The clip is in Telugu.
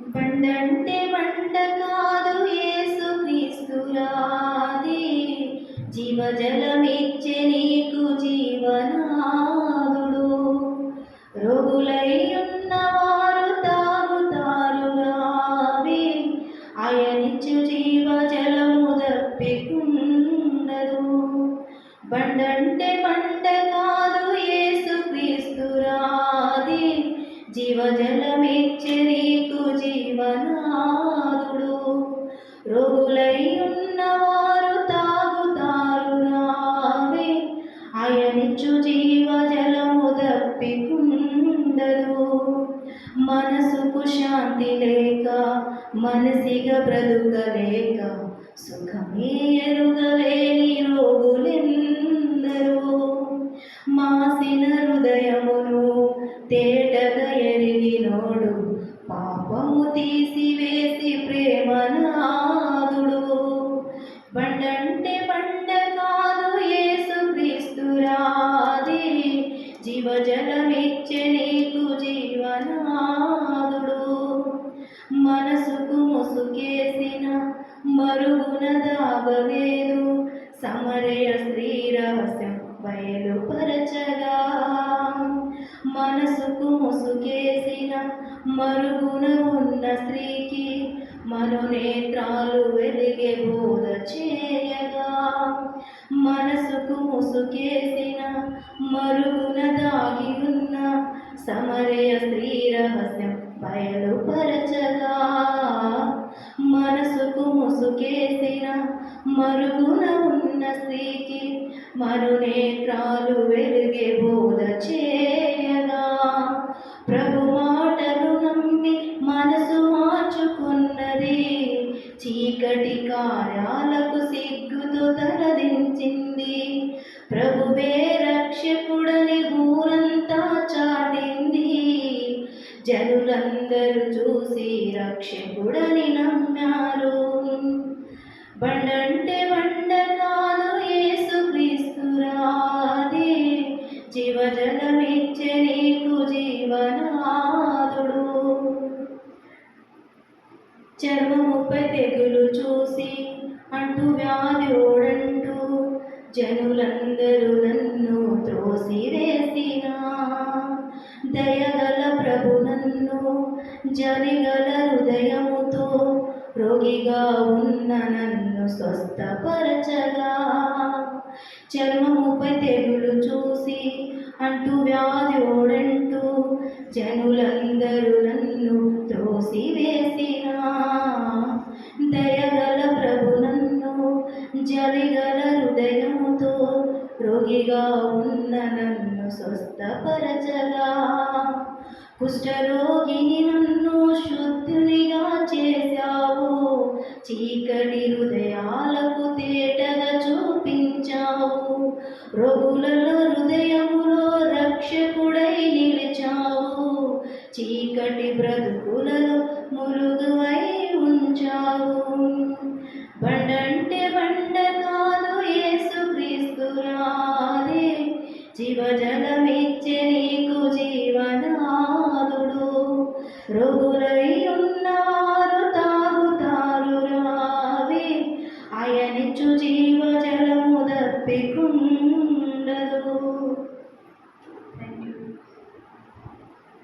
బండంటే బండ కాదు యేసు క్రీస్తురాది జీవజలమిచ్చే నీకు జీవనాదుడు. రోగులై ఉన్నవారు తాగుతారు రావి ఆయనిచ్చు జీవజలము దప్పికుండదు. బండంటే బండ కాదు యేసు క్రీస్తురాది జీవజలమిచ్చే నీకు రోగులై ఉన్నవారు తాగుతారు రావి ఆయనిచ్చు జీవజలము దప్పికుండదు. మనసుకు శాంతి లేక మనసిగా బ్రతుకలేక సుఖమే ఎరుగలేని రోగులే కోపము తీసివేసి ప్రేమనాదుడు బండంటే బండ కాదు యేసు క్రీస్తురాది జీవజలమిచ్చే నీకు జీవనాదుడు మనసుకు ముసుకేసిన మరుగున దాగలేదు. సమరయ స్త్రీ రహస్యం బయలుపరచగా. మనసుకు ముసుకేసిన మరుగున ఉన్న స్త్రీకి మనోనేత్రాలు వెలిగే బోధ చేయగా. మనసుకు ముసుకేసిన మరుగున దాగి ఉన్న సమరయ స్త్రీ రహస్యం బయలుపరచగా. మనసుకు ముసుకేసిన మరుగున ఉన్న స్త్రీ మరునేత్రాలు వెలుగే బోధ చేయగా. ప్రభు మాటలు నమ్మి మనసు మార్చుకున్నది. చీకటి కార్యాలకు సిగ్గుతో తలదించింది. ప్రభువే రక్షకుడని ఊరంతా చాటింది. జనులందరూ చూసి రక్షకుడని నమ్మారు. బండంటే బండ చర్మముపై తెగులు చూసి అంటూ వ్యాధి ఓడంటూ జనులందరూ నన్ను త్రోసివేసిన. దయగల ప్రభు నన్ను జరిగల హృదయముతో రోగిగా ఉన్న నన్ను స్వస్థపరచగా. చర్మముపై తెగులు చూసి అంటూ వ్యాధి ఓడంటూ జనులందరూ నన్ను త్రోసివేసిన. దయగల ప్రభు నన్ను జలిగల హృదయముతో రోగిగా ఉన్న నన్ను స్వస్థపరచగా. కుష్ఠరోగిని నన్ను శుద్ధునిగా చేశావు చీకటి హృదయాలకు తేటగా చూపించావు. రోగులలో చీకటి బ్రతుకులలో ములుగువై ఉంచావు. బండంటే బండ కాదు ఏసుక్రీస్తు రాలే. జీవజలమిచ్చే నీకు జీవనాదుడు రోగులై ఉన్నవారు తాగుతారు రావే. ఆయనిచ్చు జీవజలము దప్పికుండదు.